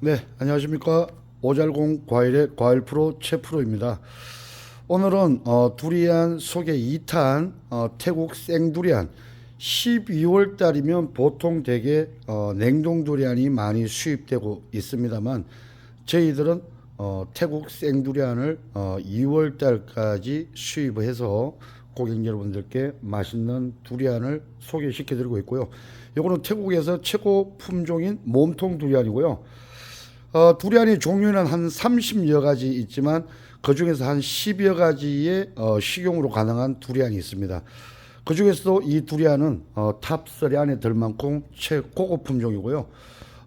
네, 안녕하십니까. 오잘공 과일의 과일 프로 최 프로입니다. 오늘은 어, 두리안 소개 2탄 어, 태국 생두리안 12월 달이면 보통 대개 어, 냉동 두리안이 많이 수입되고 있습니다만 저희들은 어, 태국 생두리안을 어, 2월 달까지 수입을 해서 고객 여러분들께 맛있는 두리안을 소개시켜 드리고 있고요. 이거는 태국에서 최고 품종인 몸통 두리안이고요. 어, 두리안의 종류는 한 30여 가지 있지만 그 중에서 한 10여 가지의 어, 식용으로 가능한 두리안이 있습니다. 그 중에서도 이 두리안은 어, 탑3 안에 들 만큼 최고급 품종이고요.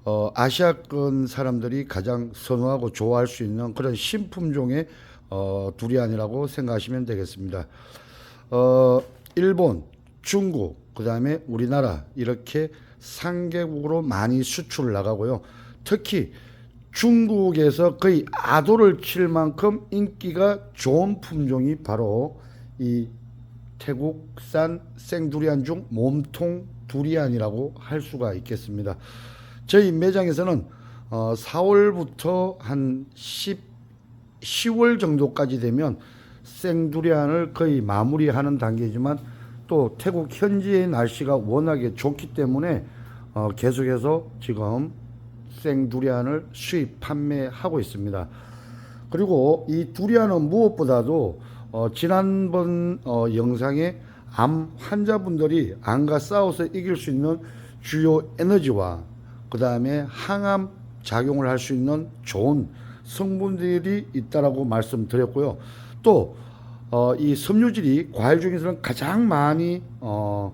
어, 아시아권 사람들이 가장 선호하고 좋아할 수 있는 그런 신품종의 어, 두리안이라고 생각하시면 되겠습니다. 어, 일본, 중국, 그 다음에 우리나라 이렇게 상계국으로 많이 수출을 나가고요. 특히 중국에서 거의 아도를 칠 만큼 인기가 좋은 품종이 바로 이 태국산 생두리안 중 몸통 두리안이라고 할 수가 있겠습니다. 저희 매장에서는 어, 4월부터 한 10, 10월 정도까지 되면 생두리안을 거의 마무리하는 단계지만 또 태국 현지의 날씨가 워낙에 좋기 때문에 어, 계속해서 지금 생 두리안을 수입 판매하고 있습니다. 그리고 이 두리안은 무엇보다도 어, 지난번 어, 영상에 암 환자분들이 암과 싸워서 이길 수 있는 주요 에너지와 그 다음에 항암 작용을 할 수 있는 좋은 성분들이 있다라고 말씀드렸고요. 또 어, 이 섬유질이 과일 중에서는 가장 많이 어,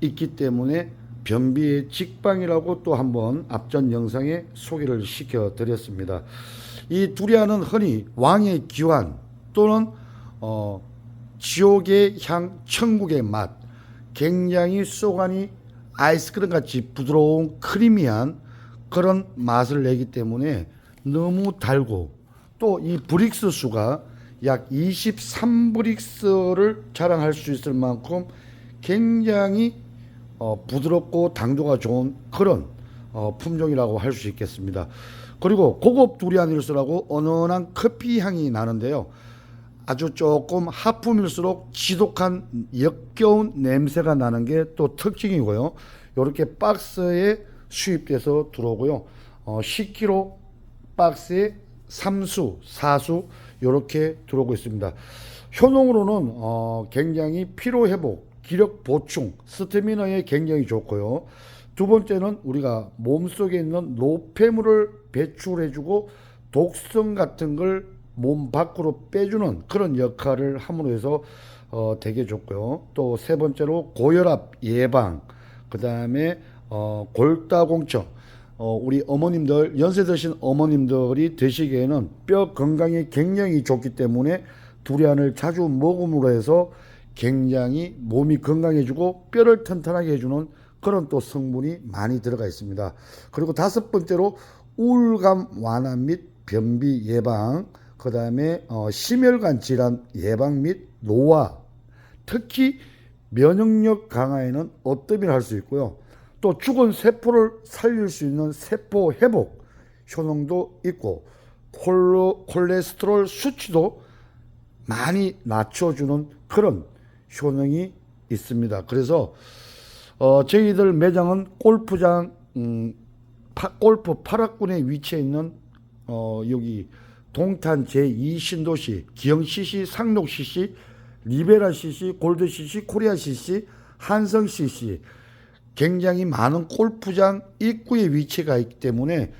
있기 때문에 변비의 직방이라고 또 한번 앞전 영상에 소개를 시켜 드렸습니다. 이 두리안은 흔히 왕의 기환 또는 어, 지옥의 향, 천국의 맛, 굉장히 쏘가니 아이스크림 같이 부드러운 크리미한 그런 맛을 내기 때문에 너무 달고 또 이 브릭스 수가 약 23브릭스를 자랑할 수 있을 만큼 굉장히 어, 부드럽고 당도가 좋은 그런 어, 품종이라고 할 수 있겠습니다. 그리고 고급 두리안일수라고 은은한 커피 향이 나는데요. 아주 조금 하품일수록 지독한 역겨운 냄새가 나는 게 또 특징이고요. 이렇게 박스에 수입돼서 들어오고요. 어, 10kg 박스에 3수, 4수 이렇게 들어오고 있습니다. 효능으로는 어, 굉장히 피로 회복, 기력 보충, 스태미너에 굉장히 좋고요. 두 번째는 우리가 몸속에 있는 노폐물을 배출해주고 독성 같은 걸 몸 밖으로 빼주는 그런 역할을 함으로 해서 어, 되게 좋고요. 또 세 번째로 고혈압 예방, 그 다음에 어, 골다공증, 어, 우리 어머님들 연세 드신 어머님들이 드시기에는 뼈 건강에 굉장히 좋기 때문에 두리안을 자주 먹음으로 해서 굉장히 몸이 건강해지고 뼈를 튼튼하게 해주는 그런 또 성분이 많이 들어가 있습니다. 그리고 다섯 번째로 우울감 완화 및 변비 예방, 그 다음에 어, 심혈관 질환 예방 및 노화, 특히 면역력 강화에는 어떠비를 할수 있고요. 또 죽은 세포를 살릴 수 있는 세포 회복 효능도 있고 콜레스테롤 수치도 많이 낮춰주는 그런 효능이 있습니다. 그래서 어, 저희들 매장은 골프장 음, 파, 골프 8학군에 위치해 있는 어, 여기 동탄 제2신도시 기영CC, 상록CC, 리베라CC, 골드CC, 코리아CC, 한성CC 굉장히 많은 골프장 입구에 위치가 있기 때문에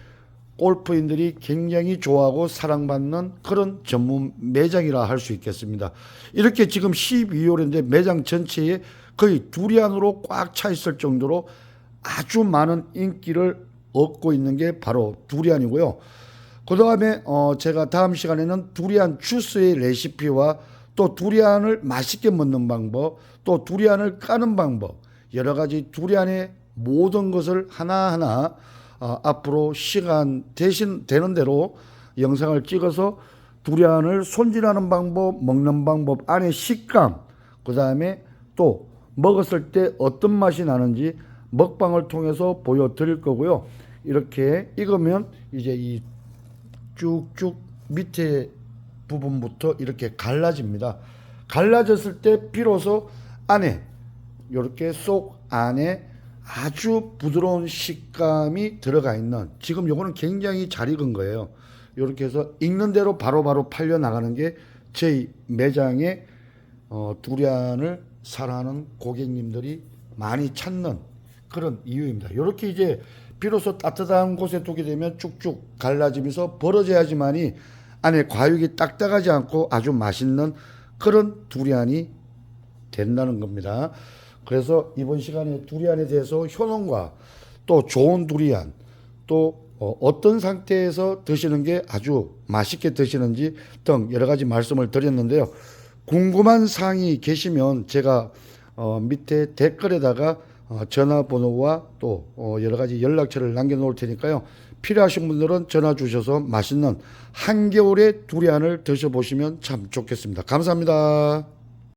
골프인들이 굉장히 좋아하고 사랑받는 그런 전문 매장이라 할 수 있겠습니다. 이렇게 지금 12월인데 매장 전체에 거의 두리안으로 꽉 차 있을 정도로 아주 많은 인기를 얻고 있는 게 바로 두리안이고요. 그 다음에 어 제가 다음 시간에는 두리안 주스의 레시피와 또 두리안을 맛있게 먹는 방법, 또 두리안을 까는 방법, 여러 가지 두리안의 모든 것을 하나하나 어, 앞으로 시간 대신 되는 대로 영상을 찍어서 두리안을 손질하는 방법, 먹는 방법, 안에 식감, 그 다음에 또 먹었을 때 어떤 맛이 나는지 먹방을 통해서 보여드릴 거고요. 이렇게 익으면 이제 이 쭉쭉 밑에 부분부터 이렇게 갈라집니다. 갈라졌을 때 비로소 안에 이렇게 속 안에 아주 부드러운 식감이 들어가 있는 지금 요거는 굉장히 잘 익은 거예요. 이렇게 해서 익는 대로 바로바로 팔려 나가는 게 저희 매장에 어, 두리안을 사랑하는 고객님들이 많이 찾는 그런 이유입니다. 이렇게 이제 비로소 따뜻한 곳에 두게 되면 쭉쭉 갈라지면서 벌어져야지만이 안에 과육이 딱딱하지 않고 아주 맛있는 그런 두리안이 된다는 겁니다. 그래서 이번 시간에 두리안에 대해서 효능과 또 좋은 두리안 또 어, 어떤 상태에서 드시는 게 아주 맛있게 드시는지 등 여러 가지 말씀을 드렸는데요. 궁금한 사항이 계시면 제가 어, 밑에 댓글에다가 어, 전화번호와 또 어, 여러 가지 연락처를 남겨놓을 테니까요. 필요하신 분들은 전화 주셔서 맛있는 한겨울의 두리안을 드셔보시면 참 좋겠습니다. 감사합니다.